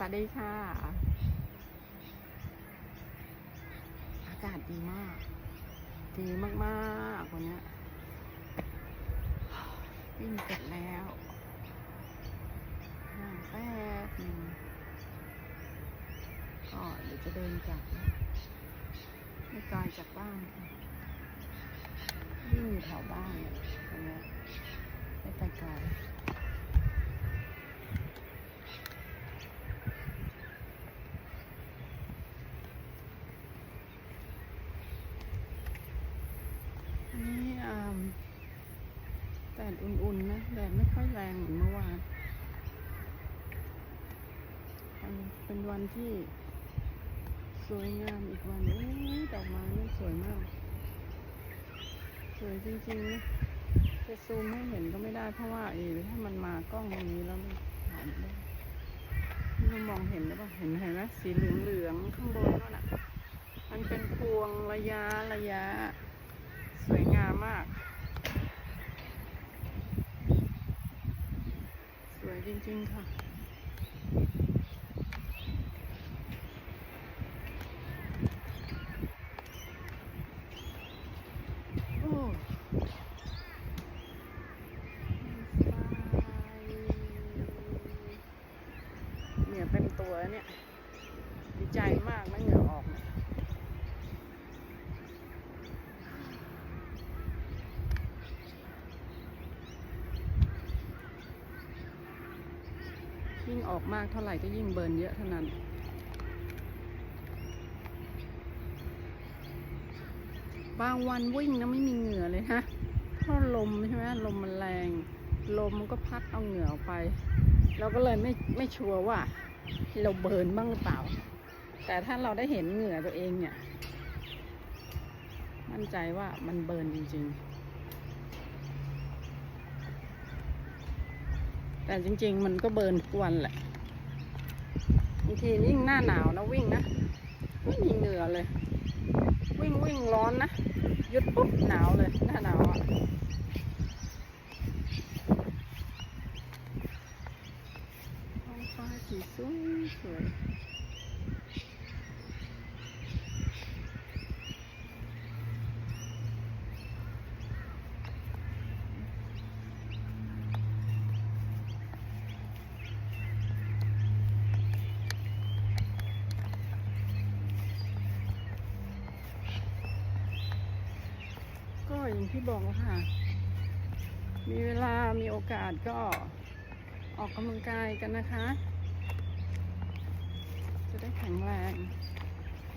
สวัสดีค่ะ อากาศดีมาก ดีมากๆวันเนี้ยวิ่งเสร็จแล้วนั่งแป๊บหนึงก็เดี๋ยวจะเดินกลับไม่ไกลจากบ้านค่ะวิ่งอยู่แถวบ้านเนี่ยตรงเนี้ยไม่ไปไกล อันนี้อ่าแดดอุ่นๆนะแดดไม่ค่อยแรงเหมือนเมื่อวานมันเป็นวัน ที่สวยงามอีกวันโอ้ดอกไม้นี่สวยมาก สวยจริงๆนะจะซูมให้เห็นก็ไม่ได้เพราะว่าเออถ้ามันมากล้องตรงนี้แล้วมันถ่ายไม่ได้มันมองเห็นหรือเปล่าเห็นเห็นไหมสีเหลืองๆข้างบนนั่นน่ะมันเป็นพวงระยะระยะ สวยงามมาก สวยจริง ๆ ค่ะ โอ้เหงื่อเป็น ตัวเนี่ย ดีใจมากนะเหงื่อออกนะยิ่งออกมากเท่าไหร่ก็ยิ่งเบิร์นเยอะเท่านั้นบางวันวิ่งนะไม่มีเหงื่อเลยฮะเพราะลมใช่ไหมลมมันแรง ลมมันก็พัดเอาเหงื่อออกไป เราก็เลยไม่ไม่ชัวร์ว่า เราเบิร์นบ้างหรือเปล่า แต่ถ้าเราได้เห็นเหงื่อตัวเองเนี่ย มั่นใจว่ามันเบิร์นจริง ๆ แต่จริง ๆ มันก็เบิร์นทุกวันแหละบางทียิ่งหน้าหนาวนะวิ่งนะไม่มีเหงื่อเลย วิ่งวิ่งร้อนนะหยุดปุ๊บหนาวเลยหน้าหนาวอะท้องฟ้าสีสวย สวยก็อย่างที่บอกค่ะ มีเวลามีโอกาสก็ออกกำลังกายกันนะคะจะ ได้แข็งแรง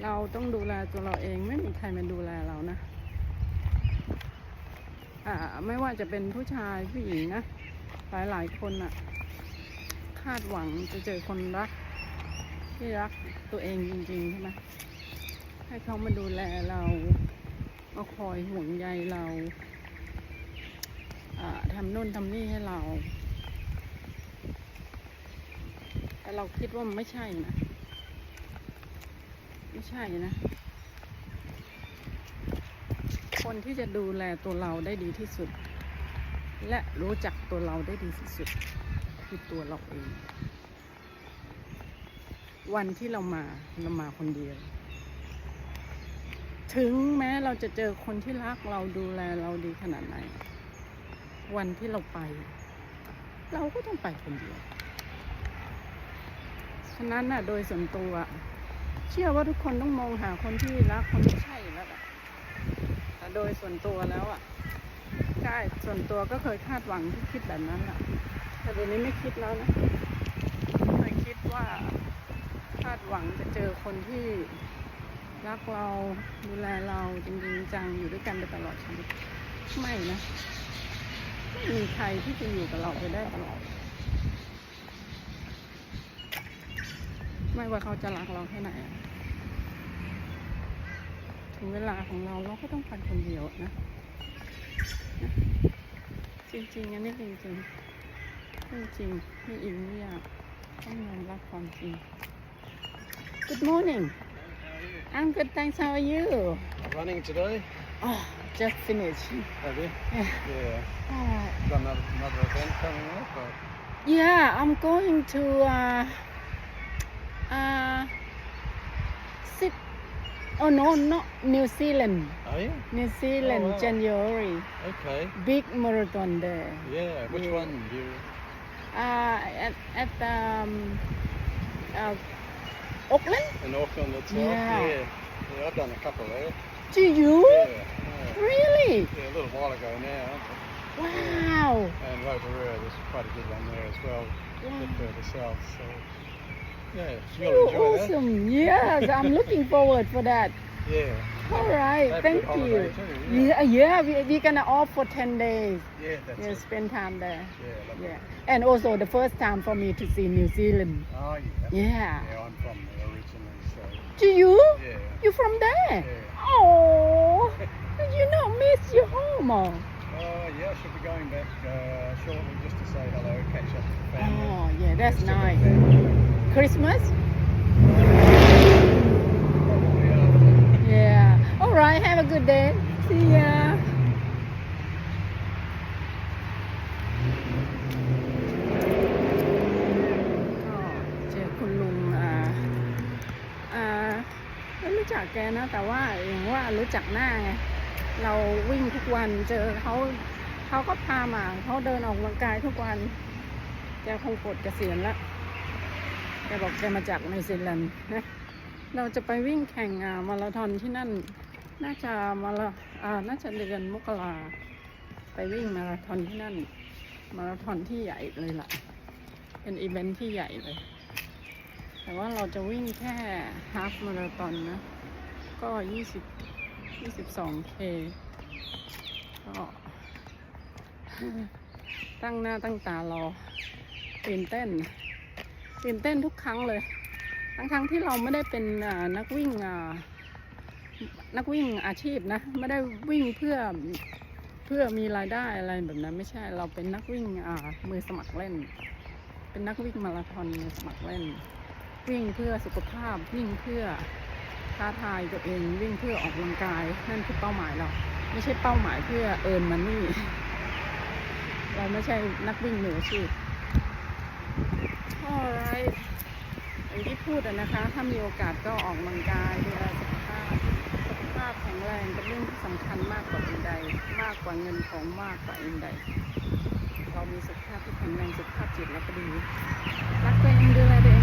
เราต้องดูแลตัวเราเองไม่มีใครมาดูแลเรานะอ่าไม่ว่าจะเป็นผู้ชายผู้หญิงนะหลายหลายคนอะคาดหวังจะเจอคนรัก ที่รักตัวเองจริงๆใช่ไหมให้เขามาดูแลเรามาคอยห่วงใยเราอ่าทำนู่นทำนี่ให้เรา แต่เราคิดว่ามันไม่ใช่นะ ไม่ใช่นะ คนที่จะดูแลตัวเราได้ดีที่สุด และรู้จักตัวเราได้ดีที่สุด คือตัวเราเอง วันที่เรามาเรามาคนเดียว ถึงแม้เราจะเจอคนที่รักเราดูแลเราดีขนาดไหน วันที่เราไป เราก็ต้องไปคนเดียว ฉะนั้นน่ะโดยส่วนตัว เชื่อว่าทุกคนต้องมองหาคนที่รักคนที่ใช่แล้วแหละแต่โดยส่วนตัวแล้วอะใช่ส่วนตัวก็เคยคาดหวังที่คิดแบบนั้นแหละแต่เดี๋ยวนี้ไม่คิดแล้วนะเคยคิดว่าคาดหวังจะเจอคนที่รักเราดูแลเราจริงจังอยู่ด้วยกันไปตลอดชีวิตไม่นะไม่มีใครที่จะอยู่กับเราไปได้ตลอด ไม่ว่าเขาจะรักเราแค่ไหนอะถึงเวลาของเราเราก็ต้องไปคนเดียวนะนะจริงๆอันนี้จริงๆเรื่องจริงไม่อิงไม่อยากต้องยอมรับความจริง Good morning I'm good thanks how are you Running today? Oh just finished Have you? Yeah. Yeah. Alright Got another, another event coming up? Or? Yeah I'm going to uh, uh, sit oh no not New Zealand Oh yeah. New Zealand Oh, wow. January Okay. big marathon there Yeah. Which Yeah. one? Do you? uh, at at um, uh, Auckland In Auckland itself. Yeah. Yeah. Yeah, I've done a couple there. do you Yeah. Yeah. really Yeah, a little while ago now. wow And Rotorua, there's quite a good one there as well. A bit further south. So yeah, you'll Oh, enjoy that. awesome yes I'm looking forward for that Yeah. all right thank you too, yeah. yeah yeah we, we're gonna off for 10 days Yeah, that's yeah it. spend time there Yeah, lovely. Yeah, and also the first time for me to see New Zealand. Oh yeah. Yeah. Yeah, I'm from there originally, so Do you? yeah. You from there? Yeah. Oh, did you not miss your home? Oh, Oh yeah, I should be going back uh, shortly just to say hello, catch up with the family. oh yeah, that's nice. Christmas? Yeah. All right. Have a good day. See ya. ก็เจากแกนะ แต่ว่าอย่างว่ารู้จักหน้าไง เราวิ่งทุกวันเจอเขาเขาก็พามาเขาเดินออกกำลังกายทุกวันแกคงปลดเกษียณและ แกบอกแกมาจากนิวซีแลนด์นะเราจะไปวิ่งแข่งมาราธอนที่นั่น น่าจะมาราอ่าน่าจะเดือนมกราไปวิ่งมาราธอนที่นั่น มาราธอนที่ใหญ่เลยล่ะ เป็นอีเวนท์ที่ใหญ่เลย แต่ว่าเราจะวิ่งแค่ฮาฟมาราธอนนะ ก็ยี่สิบยี่สิบสองเคก็ตั้งหน้าตั้งตารอตื่นเต้น ตื่นเต้นทุกครั้งเลย ทั้งๆทที่เราไม่ได้เป็นนักวิ่งนักวิ่งอาชีพนะ ไม่ได้วิ่งเพื่อเพื่อมีรายได้อะไรแบบนั้นไม่ใช่ เราเป็นนักวิ่งมือสมัครเล่น เป็นนักวิ่งมาราธอนมือสมัครเล่น วิ่งเพื่อสุขภาพวิ่งเพื่อท้าทายตัวเองวิ่งเพื่อออกกำลังกายนั่นคือเป้าหมายเรา ไม่ใช่เป้าหมายเพื่อเอิร์นมันนี่ เราไม่ใช่นักวิ่งมืออาชีพ alright อย่างที่พูดนะคะ ถ้ามีโอกาสก็ออกกำลังกายดูแลสุขภาพสุขภาพแข็งแรงเป็นเรื่องที่สำคัญมากกว่าอื่นใด มากกว่าเงินของมากกว่าอื่นใด เรามีสุขภาพที่แข็งแรงสุขภาพจิตแล้วก็ดีรักตัวเองดูแลตัวเอง